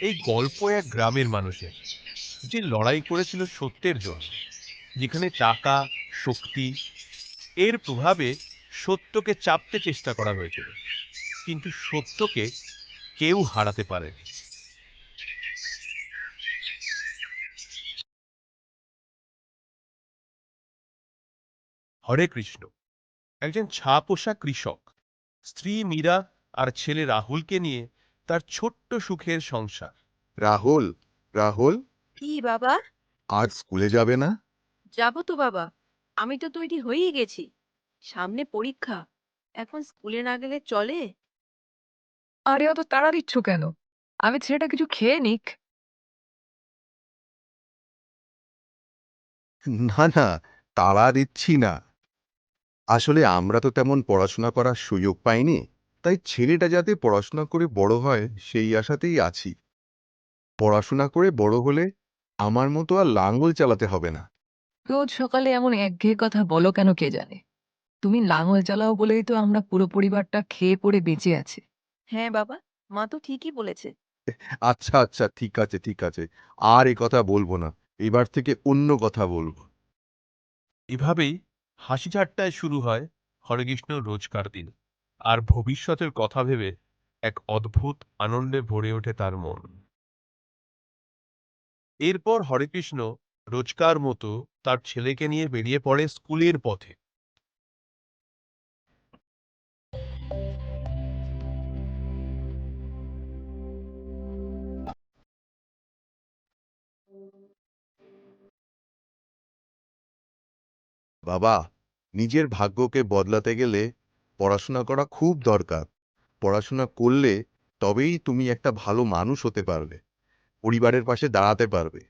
এই গল্প এক গ্রামের মানুষের, যে লড়াই করেছিল সত্যের জন্য, যেখানে টাকা, শক্তি, এর প্রভাবে সত্যকে চাপতে চেষ্টা করা হয়েছিল। কিন্তু সত্যকে কেউ হারাতে পারেনি। হরে কৃষ্ণ, একজন ছা পোষা কৃষক, স্ত্রী মীরা আর ছেলে রাহুলকে নিয়ে তার ছোট্ট সুখের সংসার। রাহুল রাহুল? কি বাবা? আজ স্কুলে যাবে না? যাব তো বাবা। আমি তো তৈরি হয়েই গেছি। সামনে পরীক্ষা। এখন স্কুলে না গেলে চলে? আরে অত তাড়া দিচ্ছ কেন? আমি ছেলেটা কিছু খেয়ে নিক। না না তাড়া দিচ্ছি না। আসলে আমরা তো তেমন পড়াশোনা করার সুযোগ পাইনি। তাই ছেলেটা যাতে পড়াশোনা করে বড় হয় সেই আশাতেই আছি। পড়াশোনা করে বড় হলে আমার মতো আর লাঙ্গল চালাতে হবে না। রোজ সকালে এমন একঘেয়ে কথা বলো কেন কে জানে? তুমি লাঙল চালাও বলেই তো আমরা পুরো পরিবারটা খেয়ে পড়ে বেঁচে আছি। হ্যাঁ বাবা মা তো ঠিকই বলেছে। আচ্ছা আচ্ছা ঠিক আছে ঠিক আছে। আর এ কথা বলব না। এবার থেকে অন্য কথা বলব। এভাবেই হাসি ঠাট্টায় শুরু হয় হরেকৃষ্ণ রোজকার দিন। আর ভবিষ্যতের কথা ভেবে এক অদ্ভুত আনন্দে ভরে ওঠে তার মন। এরপর হরেকৃষ্ণ রোজকার মতো তার ছেলেকে নিয়ে বেরিয়ে পড়ে স্কুলের পথে। বাবা, নিজের ভাগ্যকে বদলাতে গেলে পড়াশোনা করা খুব দরকার। পড়াশোনা করলে তবেই তুমি একটা ভালো মানুষ হতে পারবে। পরিবারের পাশে দাঁড়াতে পারবে।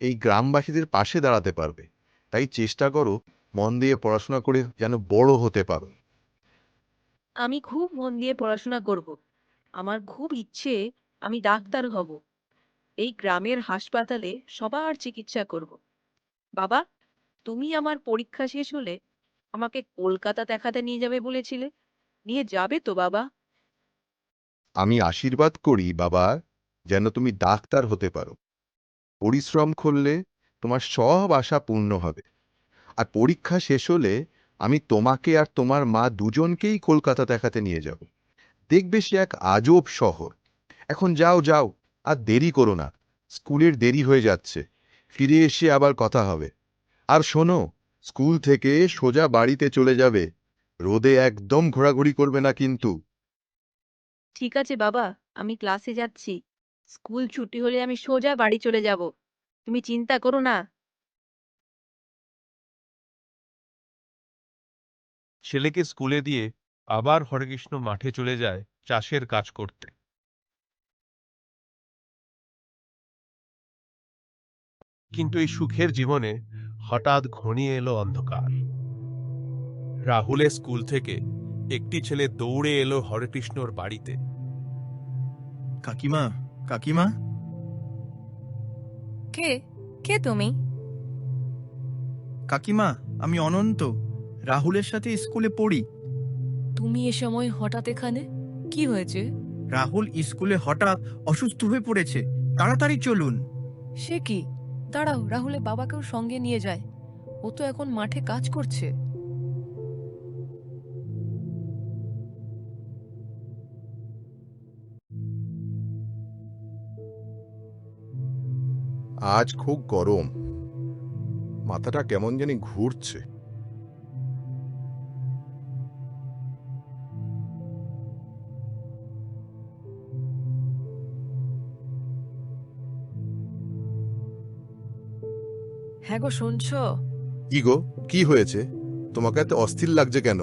এই গ্রামবাসীদের পাশে দাঁড়াতে পারবে। তাই চেষ্টা করো মন দিয়ে পড়াশোনা করে যেন বড় হতে পারো। আমি খুব মন দিয়ে পড়াশোনা করব। আমার খুব ইচ্ছে আমি ডাক্তার হব। এই গ্রামের হাসপাতালে সবার চিকিৎসা করব। বাবা, তুমি আমার পরীক্ষা শেষ হলে আমাকে কলকাতা দেখাতে নিয়ে যাবে বলেছিলে? নিয়ে যাবে তো, বাবা। আমি আশীর্বাদ করি, বাবা, যেন তুমি ডাক্তার হতে পারো। পরিশ্রম করলে তোমার সব আশা পূর্ণ হবে। আর পরীক্ষা শেষ হলে আমি তোমাকে আর তোমার মা দুজনকেই কলকাতা দেখাতে নিয়ে যাব। দেখবে সে এক আজব শহর। এখন যাও যাও, আর দেরি করো না। স্কুলের দেরি হয়ে যাচ্ছে। ফিরে এসে আবার কথা হবে। আর শোনো স্কুল থেকে সোজা বাড়িতে চলে যাবে। রোদে একদম ঘোরাঘুরি করবে না কিন্তু। ঠিক আছে বাবা আমি ক্লাসে যাচ্ছি। স্কুল ছুটি হলে আমি সোজা বাড়ি চলে যাব। তুমি চিন্তা করো না। ছেলেকে স্কুলে দিয়ে আবার হরেকৃষ্ণ মাঠে চলে যায় চাষের কাজ করতে। কিন্তু এই সুখের জীবনে হঠাৎ ঘনিয়ে এলো অন্ধকার। রাহুলের স্কুল থেকে একটি ছেলে দৌড়ে এলো হরেকৃষ্ণর বাড়িতে। কাকিমা কাকিমা? কে কে তুমি? কাকিমা আমি অনন্ত রাহুলের সাথে স্কুলে পড়ি। তুমি এ সময় হঠাৎ এখানে? কি হয়েছে? রাহুল স্কুলে হঠাৎ অসুস্থ হয়ে পড়েছে। তাড়াতাড়ি চলুন। সে কি? দাঁড়াও, রাহুলের বাবাকেও সঙ্গে নিয়ে যায়। ও তো এখন মাঠে কাজ করছে। আজ খুব গরম। মাথাটা কেমন জানি ঘুরছে। হ্যাঁ গো শুনছো? কি গো কি হয়েছে? তোমাকে এত অস্থির লাগছে কেন?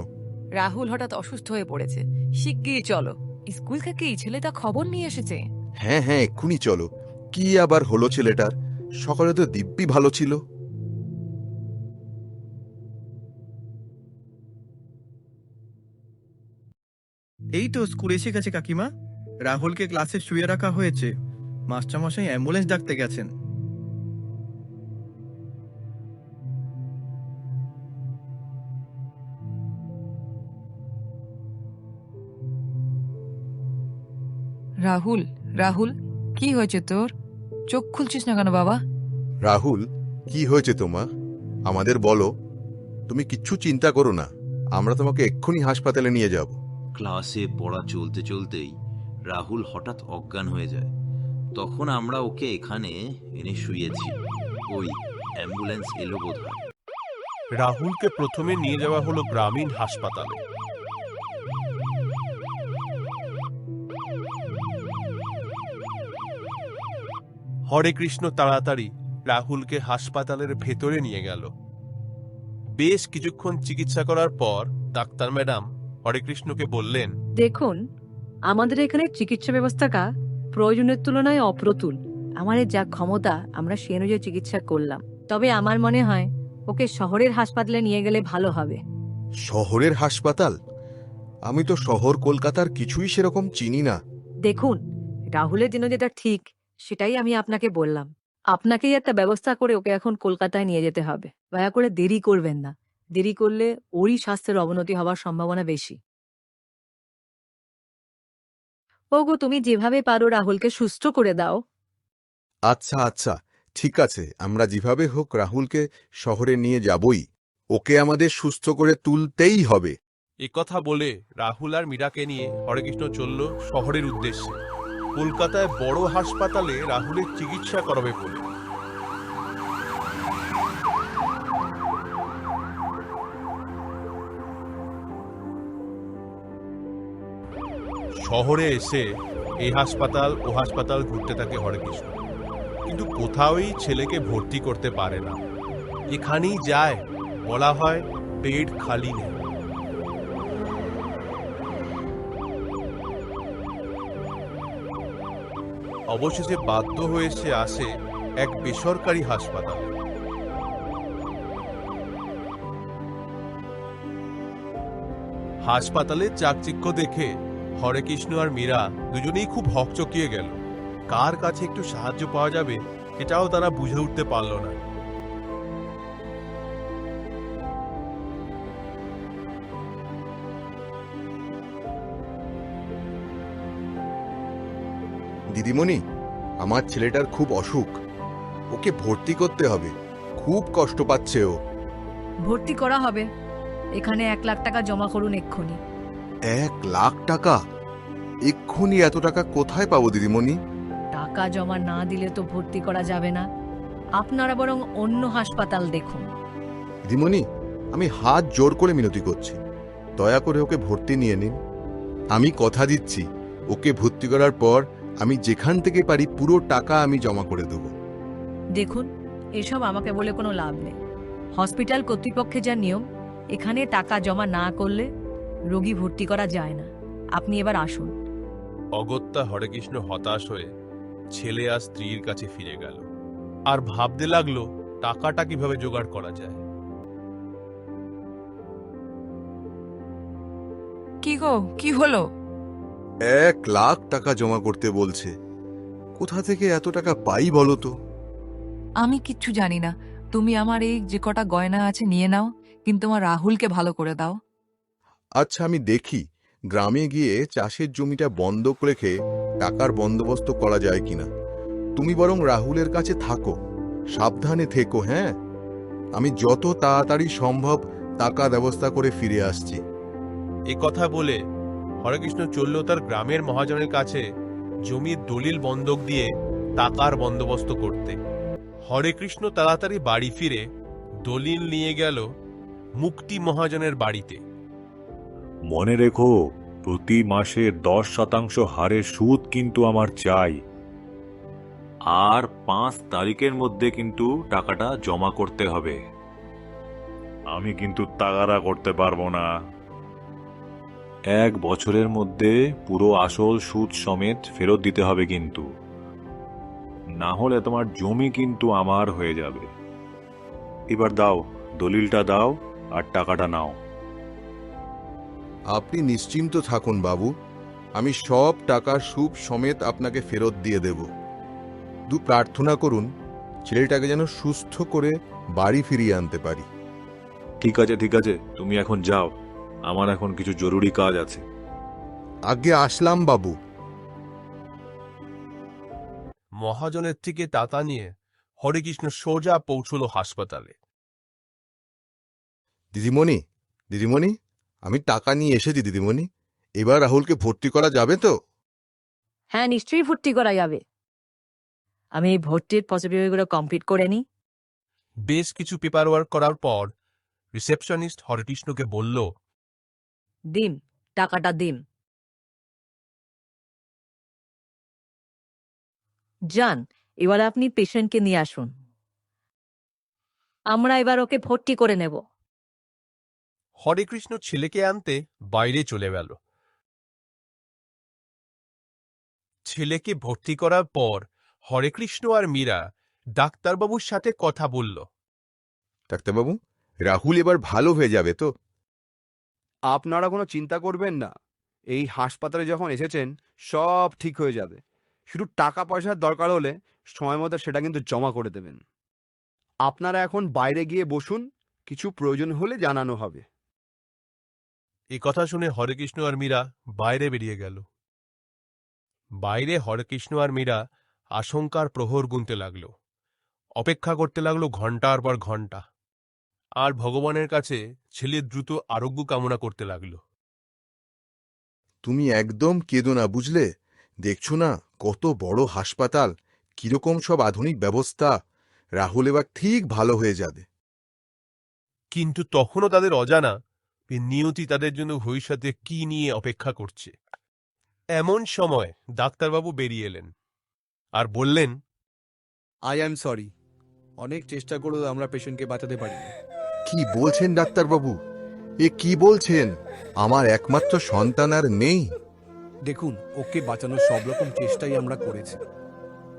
রাহুল হঠাৎ অসুস্থ হয়ে পড়েছে। শিগগিরই চলো। স্কুল থেকে এই ছেলেটা খবর নিয়ে এসেছে। হ্যাঁ হ্যাঁ এক্ষুনি চলো। কি আবার হলো ছেলেটার? সকালে তো দিব্যি ভালো ছিল। এই তো স্কুল এসে গেছে কাকিমা। রাহুলকে ক্লাসে শুয়ে রাখা হয়েছে। মাস্টারমশাই অ্যাম্বুলেন্স ডাকতে গেছেন। রাহুল রাহুল কি হয়েছে তোর? চোখ খুলছিস না কেন বাবা? রাহুল কি হয়েছে তোমা? আমাদের বলো। তুমি কিচ্ছু চিন্তা করো না। আমরা তোমাকে এক্ষুনি হাসপাতালে নিয়ে যাব। ক্লাসে পড়া চলতে চলতেই রাহুল হঠাৎ অজ্ঞান হয়ে যায়। তখন আমরা ওকে এখানে এনে শুয়েছি। ওই অ্যাম্বুলেন্স এলো বোধ রাহুলকে প্রথমে নিয়ে যাওয়া হলো গ্রামীণ হাসপাতালে। হরে কৃষ্ণ তাড়াতাড়ি রাহুলকে হাসপাতালের ভেতরে নিয়ে গেল। বেশ কিছুক্ষণ চিকিৎসা করার পর ডাক্তার ম্যাডাম হরেকৃষ্ণকে বললেন দেখুন আমাদের এখানে চিকিৎসা ব্যবস্থাটা প্রয়োজনের তুলনায় অপ্রতুল। আমাদের যা ক্ষমতা আমরা সে অনুযায়ী চিকিৎসা করলাম। তবে আমার মনে হয় ওকে শহরের হাসপাতালে নিয়ে গেলে ভালো হবে। শহরের হাসপাতাল? আমি তো শহর কলকাতার কিছুই সেরকম চিনি না। দেখুন রাহুলের জন্য যেটা ঠিক সেটাই আমি আপনাকে বললাম। আপনাকেই একটা ব্যবস্থা করে ওকে এখন কলকাতায় নিয়ে যেতে হবে। দয়া করে দেরি করবেন না। দেরি করলে ওরই স্বাস্থ্যের অবনতি হওয়ার সম্ভাবনা বেশি। ওগো তুমি যেভাবে পারো রাহুলকে সুস্থ করে দাও। আচ্ছা আচ্ছা ঠিক আছে। আমরা যেভাবে হোক রাহুলকে শহরে নিয়ে যাবই। ওকে আমাদের সুস্থ করে তুলতেই হবে। এ কথা বলে রাহুল আর মীরাকে নিয়ে হরেকৃষ্ণ চলল শহরের উদ্দেশ্যে। কলকাতায় বড় হাসপাতালে রাহুলের চিকিৎসা করাবে বলে। শহরে এসে এই হাসপাতাল, ও হাসপাতাল ঘুরতে থাকে হরে হরেকৃষ্ণ কিন্তু কোথাওই ছেলেকে ভর্তি করতে পারে না। এখানেই যায়, বলা হয় বেড খালি নেই। অবশেষে বাধ্য হয়ে সে আসে এক বেসরকারি হাসপাতালে। হাসপাতালে চাকচিক্য দেখে হরে কৃষ্ণ আর মীরা দুজনেই খুব হকচকিয়ে গেল। কার কাছে একটু সাহায্য পাওয়া যাবে, এটাও তারা বুঝে উঠতে পারল না। দিদিমণি আমার ছেলেটার খুব অসুখ। ওকে ভর্তি করতে হবে। খুব কষ্ট পাচ্ছে ও। ভর্তি করা হবে। এখানে এক লাখ টাকা জমা করুন এক্ষুনি। এক লাখ টাকা? এক্ষুনি এত টাকা কোথায় পাবো দিদিমণি? টাকা জমা না দিলে তো ভর্তি করা যাবে না। আপনারা বরং অন্য হাসপাতাল দেখুন। দিদিমণি আমি হাত জোর করে মিনতি করছি। দয়া করে ওকে ভর্তি নিয়ে নিন। আমি কথা দিচ্ছি। ওকে ভর্তি করার পর আমি যেখান থেকে পারি পুরো টাকা আমি জমা করে দেবো। দেখুন এসব আমাকে বলে কোনো লাভ নেই। হসপিটাল কর্তৃপক্ষে যা নিয়ম এখানে টাকা জমা না করলে রোগী ভর্তি করা যায় না। আপনি এবার আসুন। অগত্যা হরেকৃষ্ণ হতাশ হয়ে ছেলে আর স্ত্রীর কাছে ফিরে গেল। আর ভাবতে লাগল টাকাটা কীভাবে জোগাড় করা যায়? কি গো কি হলো? এক লাখ টাকা জমা করতে বলছে। কোথা থেকে এত টাকা পাই বলো তো? আমি কিচ্ছু জানি না। তুমি আমার এই যে কটা গয়না আছে নিয়ে নাও কিন্তু আমার রাহুলকে ভালো করে দাও। আচ্ছা আমি দেখি। গ্রামে গিয়ে চাষের জমিটা বন্ধক রেখে টাকার বন্দোবস্ত করা যায় কিনা। তুমি বরং রাহুলের কাছে থাকো। সাবধানে থেকো হ্যাঁ? আমি যত তাড়াতাড়ি সম্ভব টাকা ব্যবস্থা করে ফিরে আসছি। এ কথা বলে হরেকৃষ্ণ চলল তার গ্রামের মহাজনের কাছে জমির দলিল বন্ধক দিয়ে টাকার বন্দোবস্ত করতে। হরেকৃষ্ণ তাড়াতাড়ি বাড়ি ফিরে দলিল নিয়ে গেল মুক্তি মহাজনের বাড়িতে। মনে রেখো, প্রতি মাসে দশ শতাংশ হারে সুদ কিন্তু আমার চাই। আর পাঁচ তারিখের মধ্যে কিন্তু টাকাটা জমা করতে হবে। আমি কিন্তু তাগারা করতে পারব না। এক বছরের মধ্যে পুরো আসল সুদ সমেত ফেরত দিতে হবে কিন্তু। না হলে তোমার জমি কিন্তু আমার হয়ে যাবে। এবার দাও দলিলটা দাও আর টাকাটা নাও। আপনি নিশ্চিন্ত থাকুন বাবু আমি সব টাকা সুপ সমেত আপনাকে ফেরত দিয়ে দেব। দু প্রার্থনা করুন ছেলেটাকে যেন সুস্থ করে বাড়ি ফিরিয়ে আনতে পারি। ঠিক আছে ঠিক আছে তুমি এখন যাও। আমার এখন কিছু জরুরি কাজ আছে। আগে আসলাম বাবু। মহাজনের থেকে টাকা নিয়ে হরেকৃষ্ণ সোজা পৌঁছলো হাসপাতালে। দিদিমণি দিদিমণি আমি টাকা নিয়ে এসেছি দিদিমণি। এবার রাহুলকে ভর্তি করা যাবে তো? হ্যাঁ নিশ্চয়ই ভর্তি করা যাবে। আমি এই ভর্তির পসিবিলিটিগুলো কমপ্লিট করে নিই। বেশ কিছু পেপার ওয়ার্ক করার পর রিসেপশনিস্ট হরেকৃষ্ণকে বলল দিন টাকাটা দিন যান এবার আপনি পেশেন্টকে নিয়ে আসুন। আমরা এবার ওকে ভর্তি করে নেব। হরেকৃষ্ণ ছেলেকে আনতে বাইরে চলে গেল। ছেলেকে ভর্তি করার পর হরেকৃষ্ণ আর মীরা ডাক্তারবাবুর সাথে কথা বলল। ডাক্তারবাবু রাহুল এবার ভালো হয়ে যাবে তো? আপনারা কোনো চিন্তা করবেন না। এই হাসপাতালে যখন এসেছেন, সব ঠিক হয়ে যাবে। শুধু টাকা পয়সার দরকার হলে সময় মতো সেটা কিন্তু জমা করে দেবেন। আপনারা এখন বাইরে গিয়ে বসুন, কিছু প্রয়োজন হলে জানানো হবে। এ কথা শুনে হরেকৃষ্ণ আর মীরা বাইরে বেরিয়ে গেল। বাইরে হরেকৃষ্ণ আর মীরা আশঙ্কার প্রহর গুনতে লাগল। অপেক্ষা করতে লাগল ঘণ্টার পর ঘণ্টা আর ভগবানের কাছে ছেলের দ্রুত আরোগ্য কামনা করতে লাগল। তুমি একদম কেঁদো না বুঝলে? দেখছ না কত বড় হাসপাতাল কীরকম সব আধুনিক ব্যবস্থা। রাহুল এবার ঠিক ভালো হয়ে যাবে। কিন্তু তখনও তাদের অজানা নিয়তি তাদের জন্য ভবিষ্যতে কি নিয়ে অপেক্ষা করছে। এমন সময় ডাক্তারবাবু বেরিয়ে এলেন আর বললেন আই অ্যাম সরি অনেক চেষ্টা করেও আমরা পেশেন্টকে বাঁচাতে পারি কি বলছেন ডাক্তারবাবু? এ কি বলছেন? আমার একমাত্র সন্তান আর নেই। দেখুন ওকে বাঁচানোর সব রকম চেষ্টাই আমরা করেছি।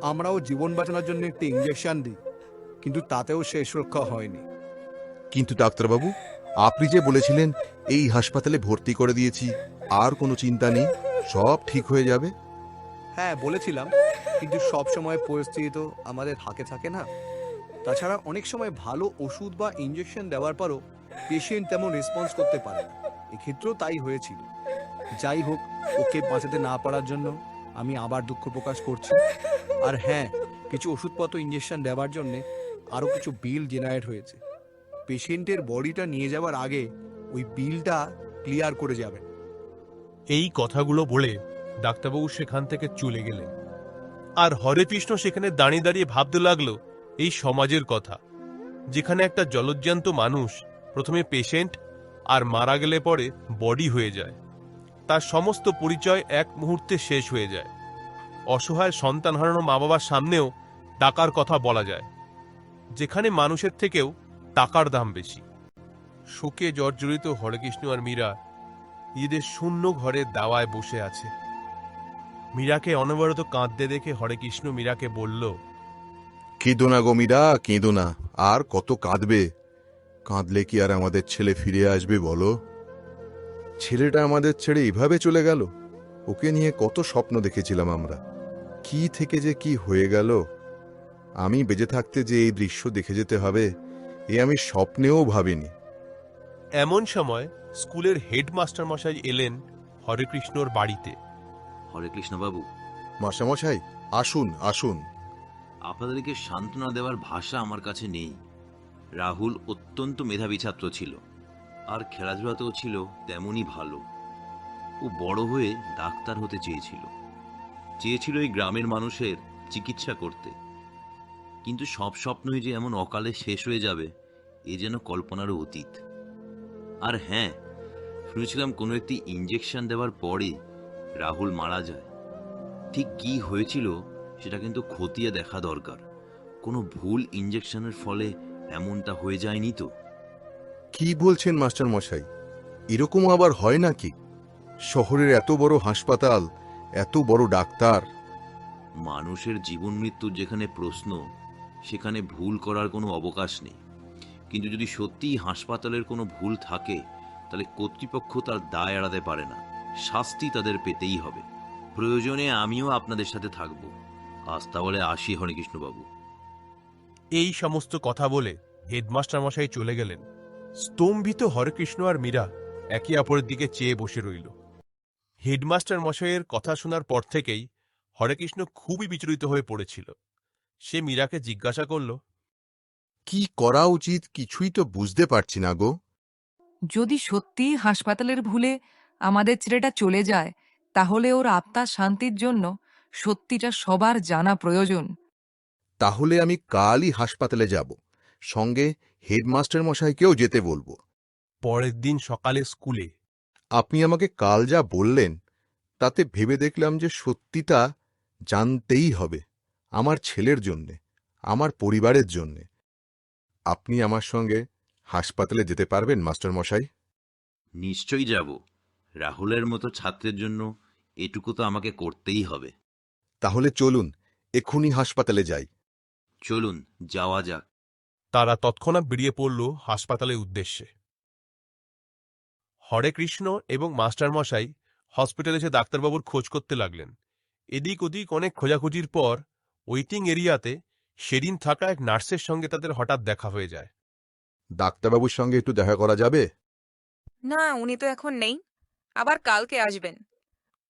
আমরাও জীবন বাঁচানোর জন্য একটি ইঞ্জেকশন দিই কিন্তু তাতেও সে সুরক্ষা হয়নি। কিন্তু ডাক্তারবাবু আপনি যে বলেছিলেন এই হাসপাতালে ভর্তি করে দিয়েছি আর কোনো চিন্তা নেই সব ঠিক হয়ে যাবে? হ্যাঁ বলেছিলাম কিন্তু সব সময় পরিস্থিতি তো আমাদের হাতে থাকে না। তাছাড়া অনেক সময় ভালো ওষুধ বা ইঞ্জেকশন দেওয়ার পরও পেশেন্ট তেমন রেসপন্স করতে পারে না। এক্ষেত্রেও তাই হয়েছিল। যাই হোক, ওকে বাঁচাতে না পারার জন্য আমি আবার দুঃখ প্রকাশ করছি। আর হ্যাঁ কিছু ওষুধপত্র ইঞ্জেকশন দেওয়ার জন্যে আরও কিছু বিল জেনারেট হয়েছে। পেশেন্টের বডিটা নিয়ে যাওয়ার আগে ওই বিলটা ক্লিয়ার করে যাবেন। এই কথাগুলো বলে ডাক্তারবাবু সেখান থেকে চলে গেলেন। আর হরেকৃষ্ণ সেখানে দাঁড়িয়ে দাঁড়িয়ে ভাবতে লাগল এই সমাজের কথা। যেখানে একটা জলজ্জান্ত মানুষ প্রথমে পেশেন্ট আর মারা গেলে পরে বডি হয়ে যায়। তার সমস্ত পরিচয় এক মুহূর্তে শেষ হয়ে যায়। অসহায় সন্তান হারানো মা বাবার সামনেও টাকার কথা বলা যায়। যেখানে মানুষের থেকেও টাকার দাম বেশি। শোকে জর্জরিত হরেকৃষ্ণ আর মীরা ঈদের শূন্য ঘরে দাওয়ায় বসে আছে। মীরাকে অনবরত কাঁদতে দেখে হরেকৃষ্ণ মীরাকে বলল কেঁদো না গো মীরা কেঁদো না আর কত কাঁদবে? কাঁদলে কি আর আমাদের ছেলে ফিরে আসবে বলো? ছেলেটা আমাদের ছেড়ে এভাবে চলে গেল? ওকে নিয়ে কত স্বপ্ন দেখেছিলাম আমরা। কি থেকে যে কি হয়ে গেল? আমি বেঁচে থাকতে যে এই দৃশ্য দেখে যেতে হবে এ আমি স্বপ্নেও ভাবিনি। এমন সময় স্কুলের হেডমাস্টার মশাই এলেন হরেকৃষ্ণর বাড়িতে। হরে কৃষ্ণবাবু মাসামশাই আসুন আসুন। আপনাদেরকে সান্ত্বনা দেওয়ার ভাষা আমার কাছে নেই। রাহুল অত্যন্ত মেধাবী ছাত্র ছিল। আর খেলাধুলাতেও ছিল তেমনই ভালো। ও বড় হয়ে ডাক্তার হতে চেয়েছিল। চেয়েছিল এই গ্রামের মানুষের চিকিৎসা করতে। কিন্তু সব স্বপ্নই যে এমন অকালে শেষ হয়ে যাবে, এ যেন কল্পনারও অতীত। আর হ্যাঁ শুনেছিলাম কোনো একটি ইঞ্জেকশন দেওয়ার পরে রাহুল মারা যায়। ঠিক কি হয়েছিল সেটা কিন্তু খতিয়ে দেখা দরকার। কোনো ভুল ইঞ্জেকশনের ফলে এমনটা হয়ে যায়নি তো। কি বলছেন মাস্টার মশাই? এরকম আবার হয় নাকি? শহরের এত বড় হাসপাতাল এত বড় ডাক্তার। মানুষের জীবন মৃত্যুর যেখানে প্রশ্ন সেখানে ভুল করার কোনো অবকাশ নেই। কিন্তু যদি সত্যিই হাসপাতালের কোনো ভুল থাকে তাহলে কর্তৃপক্ষ তার দায় এড়াতে পারে না। শাস্তি তাদের পেতেই হবে। প্রয়োজনে আমিও আপনাদের সাথে থাকব। আজ তাহলে আসি হরিকৃষ্ণবাবু। এই সমস্ত কথা বলে হেডমাস্টার মশাই চলে গেলেন। স্তম্ভিত হরেকৃষ্ণ আর মীরা একে অপরের দিকে চেয়ে বসে রইল। হেডমাস্টার মশাইয়ের কথা শোনার পর থেকেই হরেকৃষ্ণ খুবই বিচলিত হয়ে পড়েছিল। সে মীরাকে জিজ্ঞাসা করল কি করা উচিত কিছুই তো বুঝতে পারছি না গো। যদি সত্যি হাসপাতালের ভুলে আমাদের ছেলেটা চলে যায় তাহলে ওর আত্মার শান্তির জন্য সত্যিটা সবার জানা প্রয়োজন। তাহলে আমি কালই হাসপাতালে যাব। সঙ্গে হেডমাস্টার মশাইকেও যেতে বলব। পরের দিন সকালে স্কুলে। আপনি আমাকে কাল যা বললেন তাতে ভেবে দেখলাম যে সত্যিটা জানতেই হবে আমার ছেলের জন্যে আমার পরিবারের জন্যে। আপনি আমার সঙ্গে হাসপাতালে যেতে পারবেন মাস্টার মশাই? নিশ্চয়ই যাব। রাহুলের মতো ছাত্রের জন্য এটুকু তো আমাকে করতেই হবে। তাহলে চলুন এক্ষুনি হাসপাতালে যাই। চলুন যাওয়া যাক। তারা তৎক্ষণাৎ বেরিয়ে পড়ল হাসপাতালের উদ্দেশ্যে। হরে কৃষ্ণ এবং মাস্টারমশাই হসপিটালে এসে ডাক্তারবাবুর খোঁজ করতে লাগলেন। এদিক ওদিক অনেক খোঁজাখুঁজির পর ওয়েটিং এরিয়াতে সেদিন থাকা এক নার্সের সঙ্গে তাদের হঠাৎ দেখা হয়ে যায়। ডাক্তারবাবুর সঙ্গে একটু দেখা করা যাবে? না উনি তো এখন নেই। আবার কালকে আসবেন।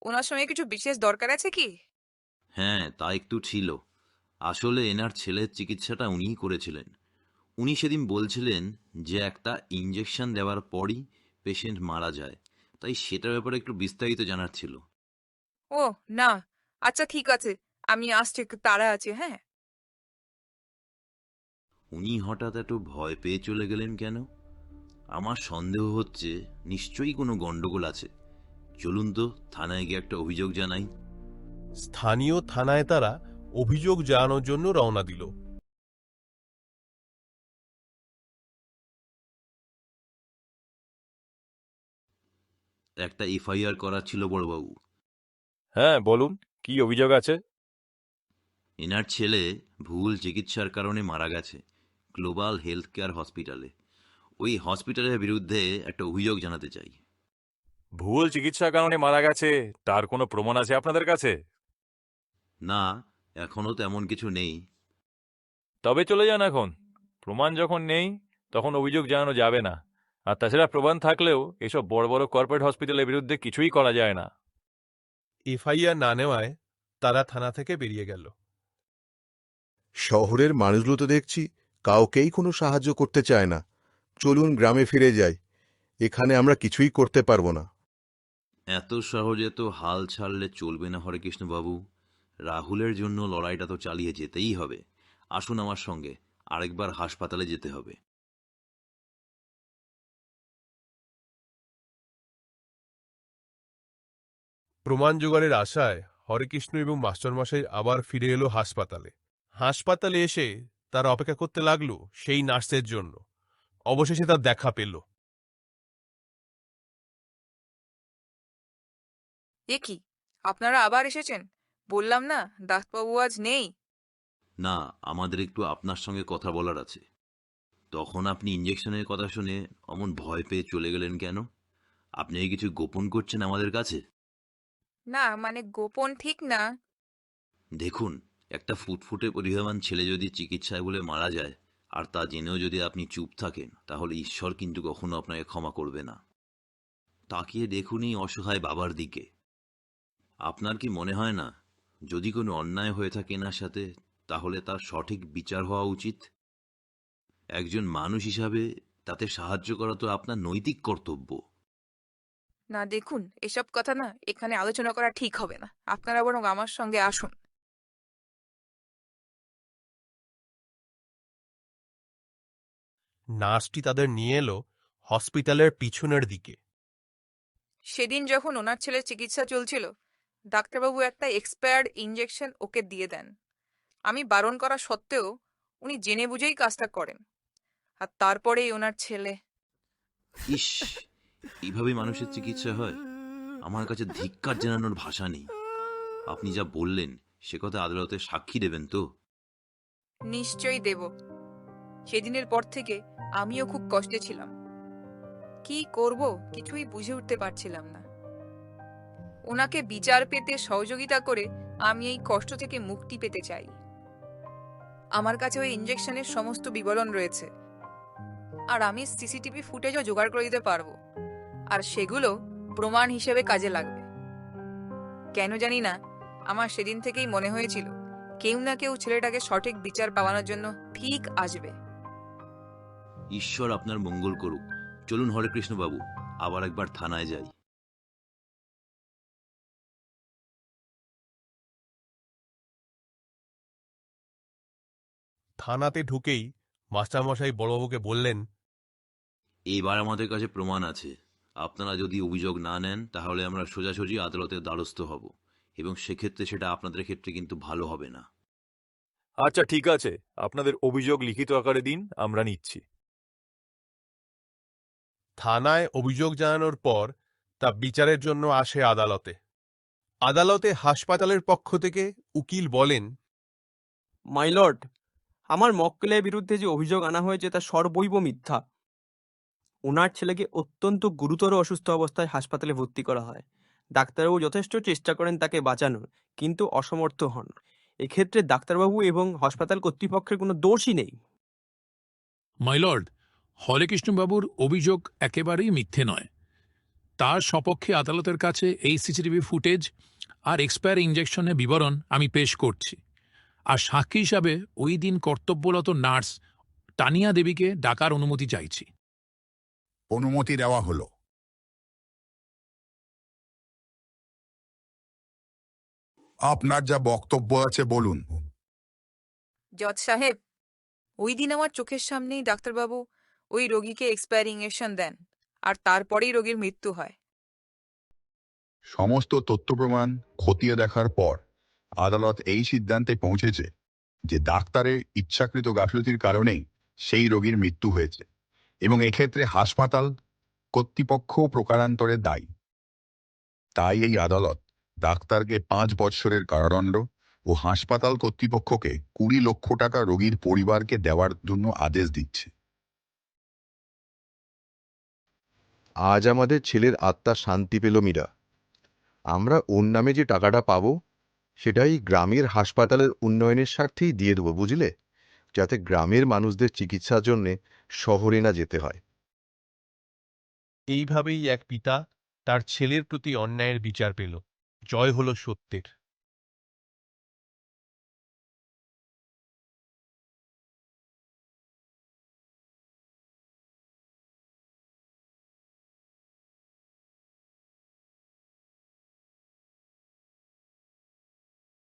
ওনার সঙ্গে কিছু বিশেষ দরকার আছে কি? হ্যাঁ তা একটু ছিল। আসলে এনার ছেলের চিকিৎসাটা উনিই করেছিলেন। উনি সেদিন বলছিলেন যে একটা ইঞ্জেকশন দেওয়ার পরই পেশেন্ট মারা যায়। তাই সেটার ব্যাপারে একটু বিস্তারিত জানার ছিল। ও না। আচ্ছা ঠিক আছে। আমি আসছি একটু তাড়া আছে হ্যাঁ? উনি হঠাৎ এত ভয় পেয়ে চলে গেলেন কেন? আমার সন্দেহ হচ্ছে নিশ্চয়ই কোনো গন্ডগোল আছে। চলুন তো থানায় গিয়ে একটা অভিযোগ জানাই। স্থানীয় থানায় তারা অভিযোগ জানানোর জন্য রওনা দিল। একটা এফআইআর করা ছিল বড়বাবু। হ্যাঁ বলুন কি অভিযোগ আছে? এনার ছেলে ভুল চিকিৎসার কারণে মারা গেছে গ্লোবাল হেলথ কেয়ার হসপিটালে। ওই হসপিটালের বিরুদ্ধে একটা অভিযোগ জানাতে চাই। ভুল চিকিৎসার কারণে মারা গেছে তার কোনো প্রমাণ আছে আপনাদের কাছে? না এখনও তেমন কিছু নেই। তবে চলে যান এখন। প্রমাণ যখন নেই তখন অভিযোগ জানানো যাবে না। আর তাছাড়া প্রমাণ থাকলেও এসব বড় বড় কর্পোরেট হসপিটালের বিরুদ্ধে কিছুই করা যায় না। এফআইআর না নেওয়ায় তারা থানা থেকে বেরিয়ে গেল। শহরের মানুষগুলো তো দেখছি কাউকেই কোনো সাহায্য করতে চায় না। চলুন গ্রামে ফিরে যাই। এখানে আমরা কিছুই করতে পারব না। এত সহজে তো হাল ছাড়লে চলবে না হরেকৃষ্ণবাবু রাহুলের জন্য লড়াইটা তো চালিয়ে যেতেই হবে। আসুন আমার সঙ্গে আরেকবার হাসপাতালে যেতে হবে। প্রমাণ জোগাড়ের আশায় হরেকৃষ্ণ এবং মাস্টারমশাই আবার ফিরে এলো হাসপাতালে। হাসপাতালে এসে তারা অপেক্ষা করতে লাগল সেই নার্সের জন্য। অবশেষে তার দেখা পেল। এ কি? আপনারা আবার এসেছেন? বললাম না ডাক্তারবাবু আজ নেই? না আমাদের একটু আপনার সঙ্গে কথা বলার আছে। তখন আপনি ইঞ্জেকশনের কথা শুনে অমন ভয় পেয়ে চলে গেলেন কেন? আপনি কিছু গোপন করছেন আমাদের কাছে? না মানে গোপন ঠিক না। দেখুন একটা ফুটফুটে পরিহমান ছেলে যদি চিকিৎসায় বলে মারা যায় আর তা জেনেও যদি আপনি চুপ থাকেন তাহলে ঈশ্বর কিন্তু কখনো আপনাকে ক্ষমা করবে না। তাকিয়ে দেখুন এই অসহায় বাবার দিকে। আপনার কি মনে হয় না যদি কোনো অন্যায় হয়ে থাকে এনার সাথে তাহলে তার সঠিক বিচার হওয়া উচিত। একজন মানুষ হিসাবে তাতে সাহায্য করা তো আপনার নৈতিক কর্তব্য। না দেখুন এসব কথা না এখানে আলোচনা করা ঠিক হবে না। আপনারা বরং আমার সঙ্গে আসুন। নার্সটি তাদের নিয়ে এলো হসপিটালের পিছনের দিকে। সেদিন যখন ওনার ছেলের চিকিৎসা চলছিল ডাক্তারবাবু একটা এক্সপায়ার্ড ইঞ্জেকশন ওকে দিয়ে দেন। আমি বারণ করা সত্ত্বেও উনি জেনে বুঝেই কাজটা করেন। আর তারপরেই ওনার ছেলে। ইস এইভাবে মানুষের চিকিৎসা হয়? আমার কাছে ধিক্কার জানানোর ভাষা নেই। আপনি যা বললেন সে কথা আদালতে সাক্ষী দেবেন তো? নিশ্চয়ই দেব। সেদিনের পর থেকে আমিও খুব কষ্টে ছিলাম। কি করব কিছুই বুঝে উঠতে পারছিলাম না। ওনাকে বিচার পেতে সহযোগিতা করে আমি এই কষ্ট থেকে মুক্তি পেতে চাই। আমার কাছে ওই ইঞ্জেকশনের সমস্ত বিবরণ রয়েছে। আর আমি সিসিটিভি ফুটেজও জোগাড় করে দিতে পারব। আর সেগুলো প্রমাণ হিসেবে কাজে লাগবে। কেন জানি না, আমার সেদিন থেকেই মনে হয়েছিল, কেউ না কেউ ছেলেটাকে সঠিক বিচার পাওয়ানোর জন্য ঠিক আসবে। ঈশ্বর আপনার মঙ্গল করুক। চলুন হরে কৃষ্ণ বাবু আবার একবার থানায় যাই। থানাতে ঢুকেই মাস্টারমশাই বড়বাবুকে বললেন এইবার আমাদের কাছে প্রমাণ আছে। আপনারা যদি অভিযোগ না নেন তাহলে আমরা সোজাসুজি আদালতের দ্বারস্থ হব এবং সেক্ষেত্রে সেটা আপনাদের ক্ষেত্রে কিন্তু ভালো হবে না। আচ্ছা ঠিক আছে। আপনাদের অভিযোগ লিখিত আকারে দিন আমরা নিচ্ছি। থানায় অভিযোগ জানানোর পর তা বিচারের জন্য আসে আদালতে। আদালতে হাসপাতালের পক্ষ থেকে উকিল বলেন মাই লর্ড আমার মক্কেলের বিরুদ্ধে যে অভিযোগ আনা হয়েছে, তা সর্বৈব মিথ্যা। ওনার ছেলেকে অত্যন্ত গুরুতর অসুস্থ অবস্থায় হাসপাতালে ভর্তি করা হয়। ডাক্তারবাবু যথেষ্ট চেষ্টা করেন তাকে বাঁচানোর, কিন্তু অসমর্থ হন। এক্ষেত্রে ডাক্তারবাবু এবং হাসপাতাল কর্তৃপক্ষের কোনো দোষই নেই। মাইলর্ড হরেকৃষ্ণবাবুর অভিযোগ একেবারেই মিথ্যে নয়। তার সপক্ষে আদালতের কাছে এই সিসিটিভি ফুটেজ আর এক্সপায়ার ইঞ্জেকশনের বিবরণ আমি পেশ করছি। আর সাক্ষী হিসাবে ওই দিন কর্তব্যরত নার্স টানিয়া দেবীকে ডাকার অনুমতি চাইছি। অনুমতি দেওয়া হলো। আপনার যা বক্তব্য আছে বলুন। জজ সাহেব ওই দিন আমার চোখের সামনেই ডাক্তারবাবু ওই রোগীকে এক্সপায়ার ইঞ্জেকশন দেন আর তারপরেই রোগীর মৃত্যু হয়। সমস্ত তথ্য প্রমাণ খতিয়ে দেখার পর আদালত এই সিদ্ধান্তে পৌঁছেছে যে ডাক্তারের ইচ্ছাকৃত গাফিলতির কারণেই সেই রোগীর মৃত্যু হয়েছে এবং এক্ষেত্রে হাসপাতাল কর্তৃপক্ষ প্রকারান্তরে দায়ী। তাই এই আদালত ডাক্তারকে পাঁচ বৎসরের কারাদণ্ড ও হাসপাতাল কর্তৃপক্ষকে কুড়ি লক্ষ টাকা রোগীর পরিবারকে দেওয়ার জন্য আদেশ দিচ্ছে। আজ আমাদের ছেলের আত্মা শান্তি পেল মীরা। আমরা ওর নামে যে টাকাটা পাবো সেটাই গ্রামের হাসপাতালের উন্নয়নের স্বার্থেই দিয়ে দেবো, বুঝলে? যাতে গ্রামের মানুষদের চিকিৎসার জন্যে শহরে না যেতে হয়। এইভাবেই এক পিতা তার ছেলের প্রতি অন্যায়ের বিচার পেল। জয় হলো সত্যের।